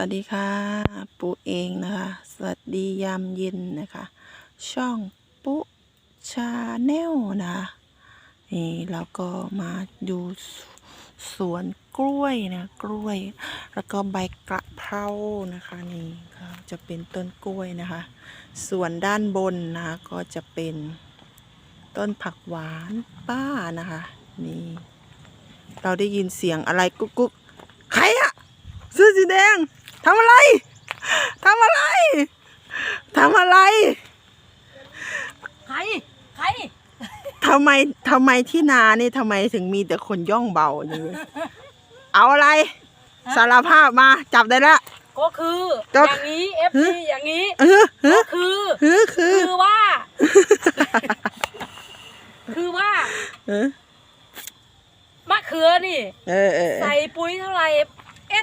วัสดีค่ะปุ๊เองนะคะ สวัสดียามเย็นนะคะ ช่องปุ๊ชาแนลนะคะนี่เราก็มาดูสวนกล้วยนะกล้วย แล้วก็ใบกระเพรานะคะนี่ก็จะเป็นต้นกล้วยนะคะ ส่วนด้านบนนะคะก็จะเป็นต้นผักหวานป้านะคะ นี่ เราได้ยินเสียงอะไรกุ๊กกุ๊กใครอะ เสื้อสีแดงทำอะไรทำอะไรทำอะไรใครใครทำไมทำไมที่นานี่ทำไมถึงมีแต่คนย่องเบาอย่างนี้เอาอะไร สารภาพมาจับได้ละก็คือก็อย่างนี้ FC อย่างนี้เออเอก็อคือเออคือคือว่า คือว่าเออมะเขือนี่เออเออใส่ปุ๋ยเท่าไหร่เอ๊ะ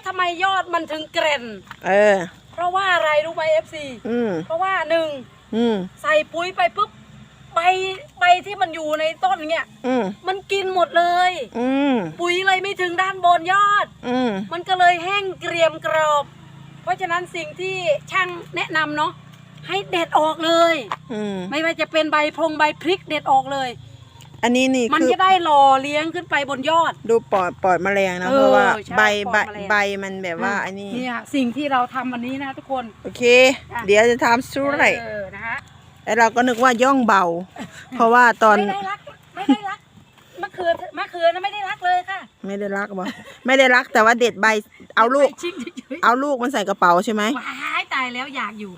ทำไมยอดมันถึงเกร่นเออ เพราะว่าอะไรรู้ไหม FC อืมเพราะว่าหนึ่งอืมใส่ปุ๋ยไปปุ๊บใบใบที่มันอยู่ในต้นเนี้ยอืมมันกินหมดเลย อืมปุ๋ยเลยไม่ถึงด้านบนยอด อืมมันก็เลยแห้งเกรียมกรอบ เพราะฉะนั้นสิ่งที่ช่างแนะนำเนาะให้เด็ดออกเลย อืมไม่ว่าจะเป็นใบพงใบพริกเด็ดออกเลย อันนี้นี่มันคือจะได้หล่อเลี้ยงขึ้นไปบนยอด ดูปอดปอดแมลงนะเออเพราะว่าใช่ใบปใบอดแมลง ใบมันแบบว่าอันนี้เนี่ยสิ่งที่เราทำวันนี้นะทุกคนโอเคอะเดี๋ยวจะทำสู้ไรเออนะคะแล้วเราก็นึกว่าย่องเบา เพราะว่าตอนไม่ได้รักไม่ได้รักมะเขือมะเขือนะไม่ได้รักเลยค่ะไม่ได้รักบ่ไม่ได้รักแต่ว่าเด็ดใบเอาลูก ไปชิงเฉยเอาลูกมันใส่กระเป๋าใช่ไหม ๆว้ายตายแล้วอยากอยู่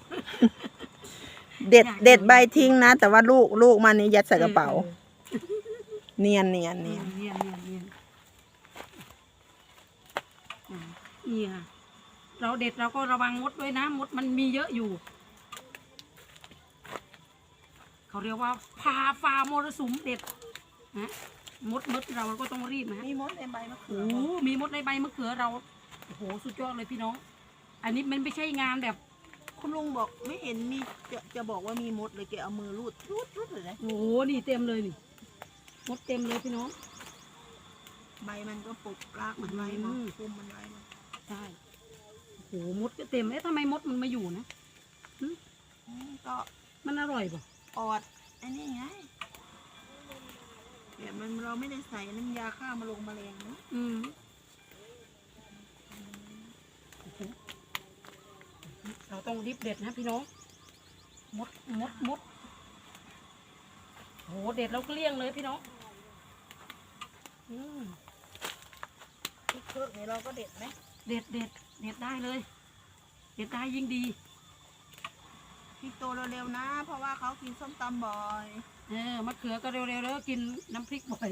เด็ดอยากเด็ดใบทิ้งนะ แต่ว่าลูกลูกมันนี่ยัดใส่กระเป๋า ออ เนียนเนียนเนีเนียยนนเนียนเนียนเนียนอ่านี่ค่ะ เราเด็ดเราก็ระวังมดด้วยนะมดมันมีเยอะอยู่ เขาเรียกว่าพาฟามรสุมเด็ดนะมดมดเราก็ต้องรีบนะมีมดในใบมะเขืโอ้อโหมีมดในใบมะเขือเราโอ้โหสุดยอดเลยพี่น้อง อันนี้มันไม่ใช่งานแบบคุณลุงบอกไม่เห็นมีจะจะบอกว่ามีมดเลยแกเอามือรูดรูดรูดเลยนะโอ้โหนี่เต็มเลยนี่ มดเต็มเลยพี่น้อง ใบมันก็ปกรากเหมือนใบมันอืม คุมมันไว้มันใช่โอ้โหมดก็เต็มเอ๊ะทำไมมดมันมาอยู่นะ อืมก็มันอร่อยป่ะปอดไอ้นี่ไงแต่มันเราไม่ได้ใส่น้ำยาฆ่ามาลงแมลงเนาะอืมเราต้องรีบเด็ดนะพี่น้อง มดมดมดโหเด็ดแล้วก็เลี่ยงเลยพี่น้อง อืมพริกเพิกนี่เราก็เด็ดไหมเด็ดเด็ดเด็ดได้เลย เด็ดได้ยิ่งดี พริกโตเร็วๆนะ เพราะว่าเขากินส้มตำบ่อยเออมะเขือก็เร็วๆแล้วก็กินน้ำพริกบ่อย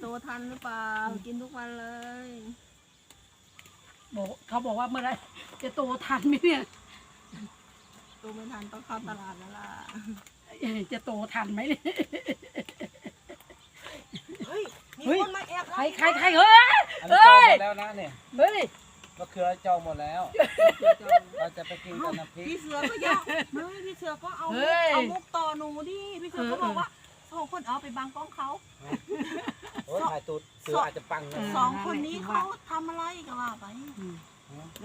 โตทันหรือเปล่า กินทุกวันเลยบอกเขาบอกว่าเมื่อไหรจะโตทันไหมเนี่ยโตไม่ทันต้องเข้าตลาดแล้วล่ะเอ่อจะโตทันไหมเนี่ยเฮ้ยมีเฮ้ยคนมาแอบใครใครใครเฮ้ยอันนี้จองเฮ้ยหมดแล้วนะเนี่ยเฮ้ยมะเขือจองหมดแล้ว เราจะไปกินกับน้ำพริกพี่เสือก็ยากเฮ้ยพี่เสือก็เอามุเฮ้กยเอามุกต่อหนูดิพี่เสือก็เออบอกว่าสองคนเอาไปบังกล้องเขา โอ้ยถ่ายตูดเสืออาจจะปังนะสองคนนี้เขาทำอะไรกันว่าไปอืม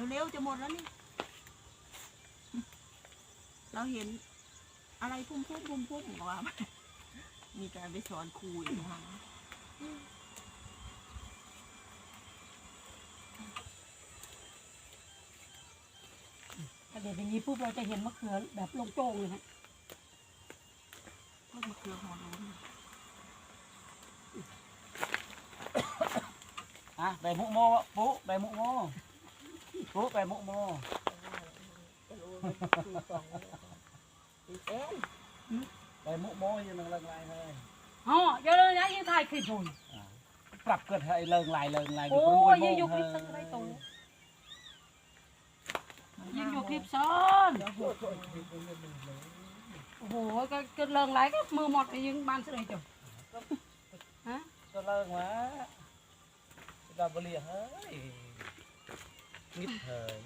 เร็วๆจะหมดแล้วนี่ เราเห็นอะไรพุ่มพุ่มพุ่มพุ่มว่าไปมีการไปสอนครูอีกนะคะ เด็ดอย่างนี้ปุ๊บเราจะเห็นมะเขือแบบโล่งๆเลยฮะเพิ่มมะเขือหอมลงอะใบมุกโมปุ๊ใบมุกโมปุ๊ใบมุกโมเอ๊ะใบมุกโมยังมันเลิงลายเลยอ๋อเดี๋ยวเลยนะยังถ่ายคลิปอยู่อะปรับเกิดให้เลิงลายเลิงลายโอ้ปรยโมยังทอยู่คลิปเฮ้สักไร คลิปซ้อนโอ้โหก็ก็เลิงไหลก็มือหมดไปยังบ้านเสยจบฮะก็เลิงวะดาบเรียเฮ้ยนิดเฮ้ย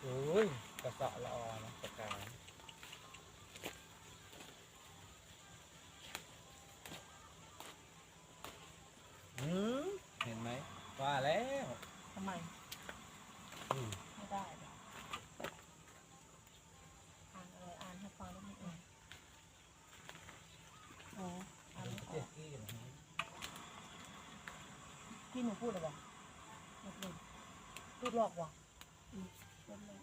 โอ้ยกระสาะละออนะประกาย หนูพูดอะไรวะไม่พูดพูดหลอกวะอืมพูดเลย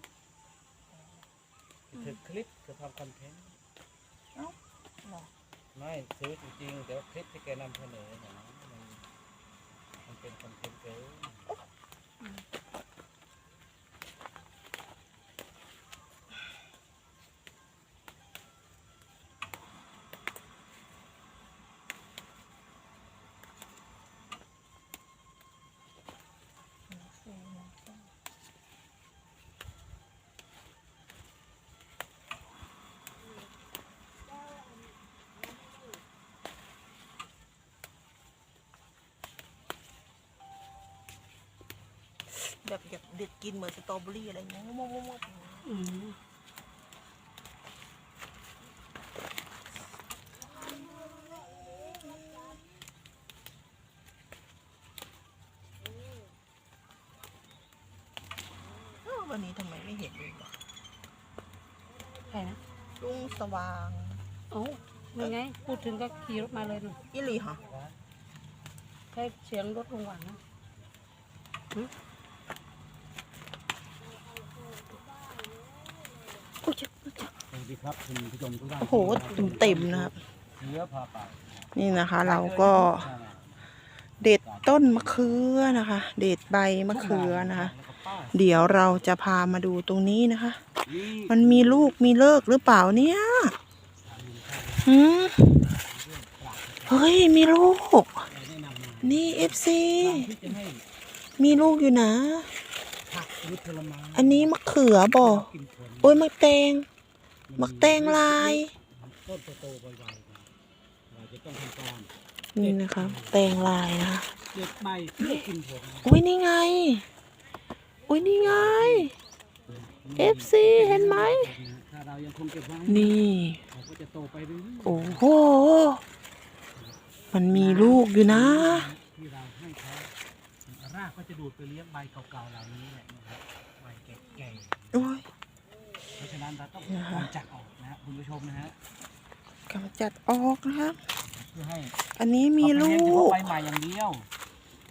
คือคลิปคือทำคอนเทนต์หรอไม่ซื้อจริงๆแต่ว่าคลิปที่แกนำเสนอนะมันมันเป็นคอนเทนต์เกิน แบบอยากเด็ดกินเหมือนสตรอเบอรี่อะไรเงี้ยงงงงอืมอ้าวันนี้ทำไมไม่เห็นเลยใครนะลุงสว่างเอ้ายังไง พูดถึงก็ขี่รถมาเลยหนูอิลีค่ะใช้เสียงรถลุงหวานนะ โอ้ยเจ็บเจ็บ สวัส ดีครับคุณผู้ชมทุกท่านโอ้โหเต็มๆนะครับเชื้อพาไปนี่นะคะ เราก็เด็ดต้นมะเขือนะคะ เด็ดใบมะเขือนะคะแล้วก็ป้าเดี๋ยวเราจะพามาดูตรงนี้นะคะนี่มันมีลูกมีเลิกหรือเปล่าเนี่ยหืมเฮ้ยมีลูกแนะนำมานี่เอฟซีที่จะให้มีลูกอยู่นะผักหรือผลไม้อันนี้มะเขือบ่กินผลโอ้ยมะแตง มะแตงลาย ต้นโตๆใบๆเราจะต้องทำการนี่นะคะแตงลายนะคะ เด็ดใบเพื่อกินผลอุ้ยนี่ไง อุ้ยนี่ไง FC เห็นไหม ถ้าเรายังคงเก็บไว้นี่เราก็จะโตไปเรื่อยๆโอ้โห มันมีลูกอยู่นะ ที่เราให้เขารากก็จะดูดไปเลี้ยงใบเก่าๆเหล่านี้แหละนะครับใบแก่โอ้ยๆเพราะฉะ นั้นเราต้องนะคะกำจัดออกนะฮะคุณผู้ชมนะฮะกำจัดออกนะครับเพื่อให้อันนี้มีเขาลูไปเลี้ยงเฉพาะกใบใหม่อย่างเดียว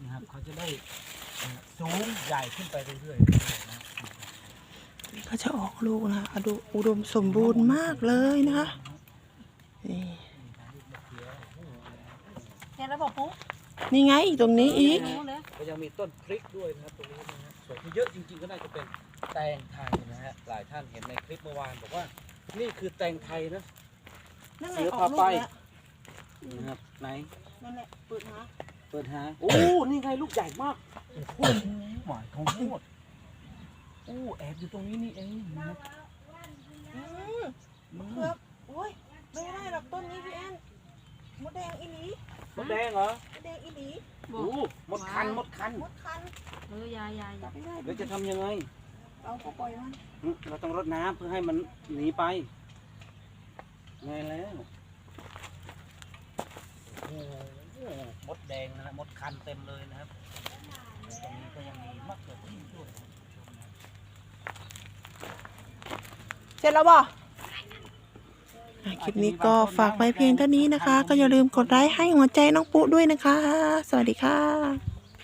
นะครับเขาจะได้เอ่อสูงใหญ่ขึ้นไปเรื่อยๆนะนี่ก็จะออกลูกนะคะอะดูอุดมสมบูรณ์มากเลยนะคะนี่เห็นแล้วบอกปุ๊บนี่ไงตรงนี้อีกรู้เลยก็ยังมีต้นพริกด้วยนะครับตรงนี้นะฮะส่วนที่เยอะจริงๆก็น่าจะเป็น แตงไทยนะฮะหลายท่านเห็นในคลิปเมื่อวานบอกว่า นี่คือแตงไทยนะ นั่นไงเสือออพากลูไปกแล้วนะครับไหนนั่นแหละเปิดหาเปิดหาโอ้นี่ไงลูกใหญ่มากโอ้โหหมายของโหดโอ้แอบอยู่ตรงนี้นี่เองนะครับอืมอืมเกือบโอ้ยไม่ได้หรอกต้นนี้พี่แอนมดแดงอีหลีมดแดงเหรอมดแดงอีหลีบอโอ้กมดคันมดคันมดคันเออยายยายจัยาบไม่ได้แล้วจะทำยังไง เราก็ปล่อยมันอืมเราต้องรดน้ำเพื่อให้มันหนีไปไงแล้วโอ้โหมดแดงนะฮะมดคันเต็มเลยนะครับตรงนี้ก็ยังมีมะเขือเทศด้วยนะคุณผู้ชมนะเสร็จแล้วบ่ อะคลิปนี้ก็ฝากไว้เพียงเท่านี้นะคะ ก็อย่าลืมกดไลค์ให้หัวใจน้องปุ๊ด้วยนะคะ สวัสดีค่ะ